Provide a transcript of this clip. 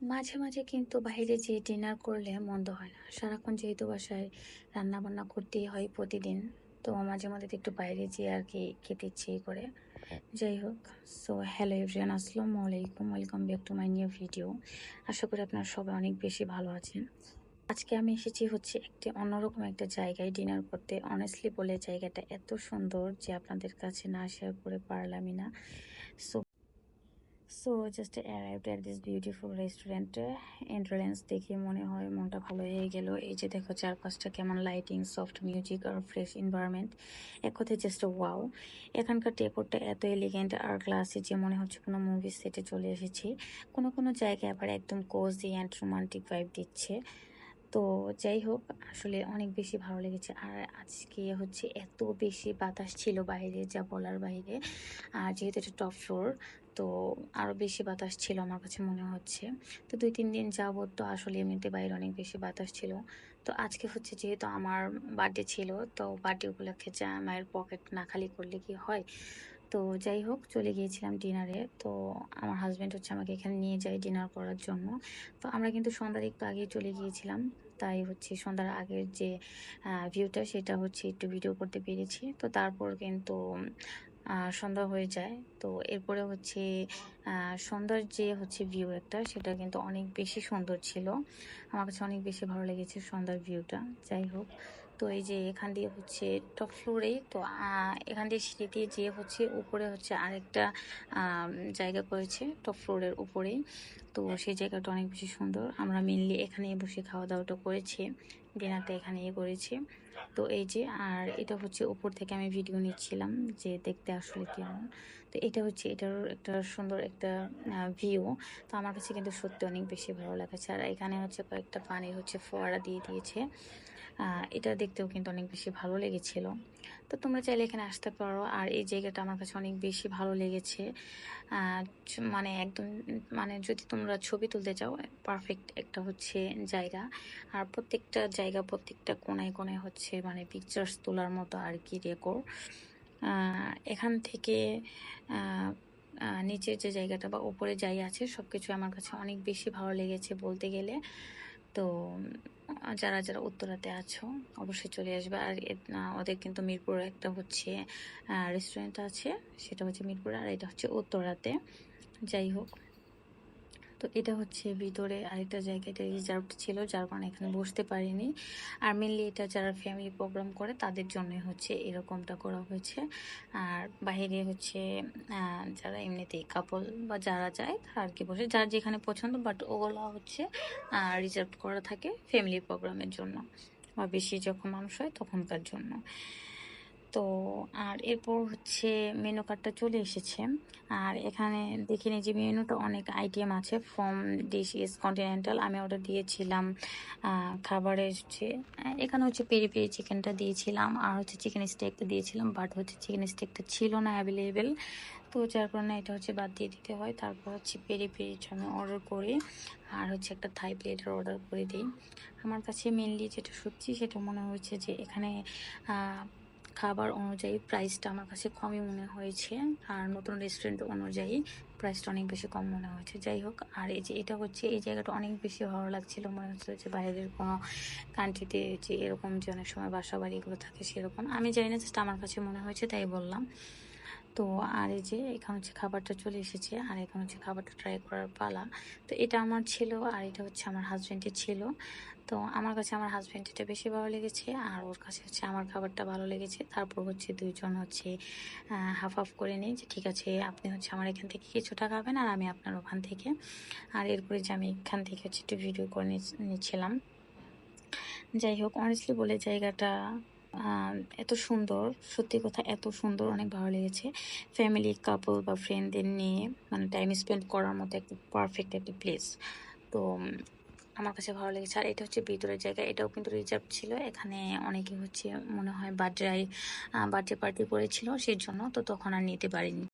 মাঝে, মাঝে কিন্তু বাইরে যেয়ে ডিনার করলে মন্দ হয় না। সারাক্ষণ যেহেতু বাসায় রান্নাবান্না করতেই হয় প্রতিদিন। তো মাঝে, মাঝে তো একটু বাইরে যেয়ে আর কি খেতে ইচ্ছেই করে। যাই হোক, সো হ্যালো এভরিওয়ান আসসালামু আলাইকুম। Welcome back to my new video. আশা করি আপনারা সবাই অনেক বেশি ভালো আছেন। আজকে আমি এসেছি হচ্ছে একটি অন্যরকম একটা জায়গায় ডিনার করতে। অনেস্টলি বলে জায়গাটা এত সুন্দর যে আপনাদের কাছে না শেয়ার করে পারলামই না। So so just arrived at this beautiful restaurant entrance দেখে মনে হয় মনটা ভালো হয়ে গেল। এই যে দেখো চারপাশটা কেমন লাইটিং সফট মিউজিক আর ফ্রেশ এনভায়রনমেন্ট এক কথায় জাস্ট ওয়াও এখানকার ডেকোরটা এত এলিগেন্ট আর ক্লাসে যে মনে হচ্ছে কোনো মুভি সেটে চলে এসেছি। কোনো কোনো জায়গায় আবার একদম কোজি অ্যান্ড রোমান্টিক ভাইব দিচ্ছে। তো যাই হোক আসলে অনেক বেশি ভালো লেগেছে। আর আজকে হচ্ছে এত বেশি বাতাস ছিল বাইরে যা বলার বাইরে। আর যেহেতু এটা টপ ফ্লোর তো আরও বেশি বাতাস ছিল আমার কাছে মনে হচ্ছে। তো দুই, তিন দিন যাবত তো আসলে এমনিতে বাইরে অনেক বেশি বাতাস ছিল। তো আজকে হচ্ছে যেহেতু আমার বার্থডে ছিল, তো বার্থডে উপলক্ষে যা মায়ের পকেট না খালি করলে কি হয়? তো যাই হোক, চলে গিয়েছিলাম ডিনারে তো আমার হাজব্যান্ড হচ্ছে আমাকে এখানে নিয়ে যায় ডিনার করার জন্য। তো আমরা কিন্তু সন্ধ্যার একটু আগে চলে গিয়েছিলাম। তাই হচ্ছে সন্ধ্যার আগের যে ভিউটা সেটা হচ্ছে একটু ভিডিও করতে পেরেছি। তো তারপর কিন্তু সন্ধ্যা হয়ে যায়। তো এরপরে হচ্ছে সন্ধ্যার যে হচ্ছে ভিউ একটা, সেটা কিন্তু অনেক বেশি সুন্দর ছিল। আমার কাছে অনেক বেশি ভালো লেগেছে সন্ধ্যার ভিউটা যাই হোক। তো এই যে এখান দিয়ে হচ্ছে টপ ফ্লোরে তো এখান দিয়ে সিঁড়ি দিয়ে যেয়ে হচ্ছে উপরে হচ্ছে আরেকটা জায়গা করেছে টপ ফ্লোরের উপরেই। তো সেই জায়গাটা অনেক বেশি সুন্দর। আমরা মেনলি এখানে বসে খাওয়া দাওয়াটা করেছি ডিনারটা এখানে করেছি। তো এই যে, আর এটা হচ্ছে উপর থেকে আমি ভিডিও নিচ্ছিলাম যে দেখতে আসলে কেমন। তো এটা হচ্ছে, এটার একটা সুন্দর একটা ভিউ তো আমার কাছে কিন্তু সত্যি অনেক বেশি ভালো লাগেছে। আর এখানে হচ্ছে কয়েকটা পানির হচ্ছে ফোয়ারা দিয়ে দিয়েছে। এটা দেখতেও কিন্তু অনেক বেশি ভালো লেগেছিল। তো তোমরা চাইলে এখানে আসতে পারো। আর এই জায়গাটা আমার কাছে অনেক বেশি ভালো লেগেছে। মানে একদম মানে যদি তোমরা ছবি তুলতে চাও পারফেক্ট একটা হচ্ছে জায়গা। আর প্রত্যেকটা জায়গা, প্রত্যেকটা কোনায় কোনায় হচ্ছে মানে পিকচার্স তোলার মতো আর কি রেকর্ড এখান থেকে নিচের যে জায়গাটা বা উপরে যাই আছে সব কিছু আমার কাছে অনেক বেশি ভালো লেগেছে বলতে গেলে। তো যারা যারা উত্তরাতে আছো, অবশ্যই চলে আসবে। আর ওদের কিন্তু মিরপুরে একটা হচ্ছে রেস্টুরেন্ট আছে, সেটা হচ্ছে মিরপুরে আর এটা হচ্ছে উত্তরাতে। যাই হোক। তো এটা হচ্ছে ভিতরে আরেকটা জায়গায় এটা রিজার্ভ ছিল, যার কারণে এখানে বসতে পারিনি। আর মেনলি এটা যারা ফ্যামিলি প্রোগ্রাম করে, তাদের জন্য হচ্ছে এরকমটা করা হয়েছে। আর বাহিরে হচ্ছে যারা এমনিতেই কাপল বা যারা যায়, তারা আর কি বসে, যার যেখানে পছন্দ বাট ওগুলো হচ্ছে রিজার্ভ করা থাকে ফ্যামিলি প্রোগ্রামের জন্য, বা বেশি যখন মানুষ হয় তখনকার জন্য। তো আর এরপর হচ্ছে মেনু কার্ডটা চলে এসেছে। আর এখানে দেখিনি যে মেনুটা অনেক আইটেম আছে। ফ্রম ডিশ ইস কন্টিনেন্টাল আমি অর্ডার দিয়েছিলাম খাবারের হচ্ছে এখানে হচ্ছে পেরি পেরি চিকেনটা দিয়েছিলাম, আর হচ্ছে চিকেন স্টেকটা দিয়েছিলাম বাট হচ্ছে চিকেন স্টেকটা ছিল না অ্যাভেলেবেল তো যার কারণে এটা হচ্ছে বাদ দিয়ে দিতে হয়। তারপর হচ্ছে পেরি পেরি আমি অর্ডার করি, আর হচ্ছে একটা থাই প্লেটের অর্ডার করে দিই। আমার কাছে মেনলি যেটা সত্যি সেটা মনে হয়েছে যে এখানে খাবার অনুযায়ী প্রাইসটা আমার কাছে কমই মনে হয়েছে। আর নতুন রেস্টুরেন্ট অনুযায়ী প্রাইসটা অনেক বেশি কম মনে হয়েছে। যাই হোক, আর এই যে এটা হচ্ছে, এই জায়গাটা অনেক বেশি ভালো লাগছিল। মনে হচ্ছে যে বাইরের কোনো কান্ট্রিতে যে এরকম যে অনেক সময় বাসা বাড়িগুলো থাকে সেরকম। আমি জানি না জাস্ট আমার কাছে মনে হয়েছে, তাই বললাম। তো আর এই যে এখানে হচ্ছে খাবারটা চলে এসেছে, আর এখানে হচ্ছে খাবারটা ট্রাই করার পালা। তো এটা আমার ছিল আর এটা হচ্ছে আমার হাজব্যান্ডের ছিল। তো আমার কাছে আমার হাজব্যান্ড এটা বেশি ভালো লেগেছে, আর ওর কাছে হচ্ছে আমার খাবারটা ভালো লেগেছে। তারপর হচ্ছে দুইজন হচ্ছে হাফ হাফ করে নিই যে ঠিক আছে, আপনি হচ্ছে আমার এখান থেকে কিছুটা খাবেন আর আমি আপনার ওখান থেকে। আর এরপরে যে আমি এখান থেকে হচ্ছে একটু ভিডিও করে নিচ্ছিলাম। যাই হোক অনেস্টলি বলে জায়গাটা এত সুন্দর, সত্যি কথা এত সুন্দর, অনেক ভালো লেগেছে। ফ্যামিলি কাপল বা ফ্রেন্ডদের নিয়ে মানে টাইম স্পেন্ড করার মতো একটা পারফেক্ট একটা প্লেস তো আমার কাছে ভালো লেগেছে। আর এটা হচ্ছে ভিতরের জায়গা, এটাও কিন্তু রিজার্ভ ছিল। এখানে অনেকে হচ্ছে, মনে হয় বার্থডে বার্থডে পার্টি করেছিল সেই জন্য তো তখন আর নিতে পারিনি।